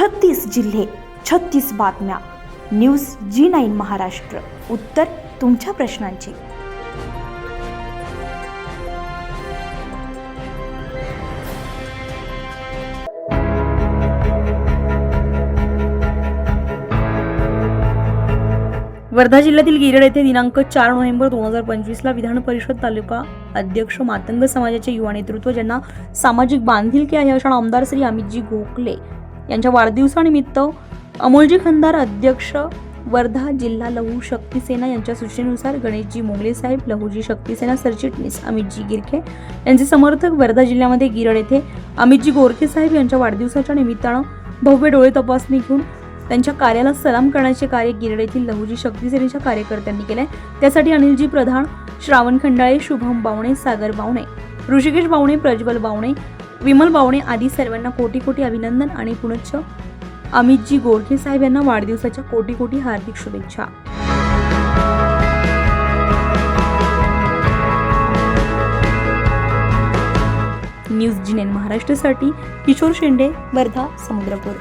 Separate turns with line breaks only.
छत्तीस जिल्हे छत्तीस बातम्या. News G nine Maharashtra. उत्तर तुमच्या प्रश्नांची.
वर्धा जिल्ह्यातील गिरड येथे दिनांक चार नोव्हेंबर दोन हजार पंचवीसला विधान परिषद तालुका अध्यक्ष मातंग समाजाचे युवा नेतृत्व ज्यांना सामाजिक बांधिलकी आहे अशा आमदार श्री अमितजी गोखले यांच्या वाढदिवसानिमित्त अमोलजी खंदार अध्यक्ष वर्धा जिल्हा लहू शक्ती सेना यांच्या सूचनेनुसार गणेशजी मोगले साहेब लहूजी शक्ती सेना सरचिटणीस अमितजी गिरखे यांचे समर्थक वर्धा जिल्ह्यामध्ये गिरड येथे अमितजी गोरखे साहेब यांच्या वाढदिवसाच्या निमित्तानं भव्य डोळे तपासणी घेऊन त्यांच्या कार्याला सलाम करण्याचे कार्य गिरड येथील लहुजी शक्ती सेनेच्या कार्यकर्त्यांनी केले त्यासाठी अनिलजी प्रधान श्रावण खंडाळे शुभम बावणे सागर बावणे ऋषिकेश बावणे प्रज्वल बावणे विमल बावणे आदी सर्वांना कोटी कोटी अभिनंदन आणि पुनश्च अमितजी गोरखे साहेब यांना वाढदिवसाच्या कोटी कोटी हार्दिक शुभेच्छा. न्यूज जिनेन महाराष्ट्रासाठी किशोर शेंडे वर्धा समुद्रपूर.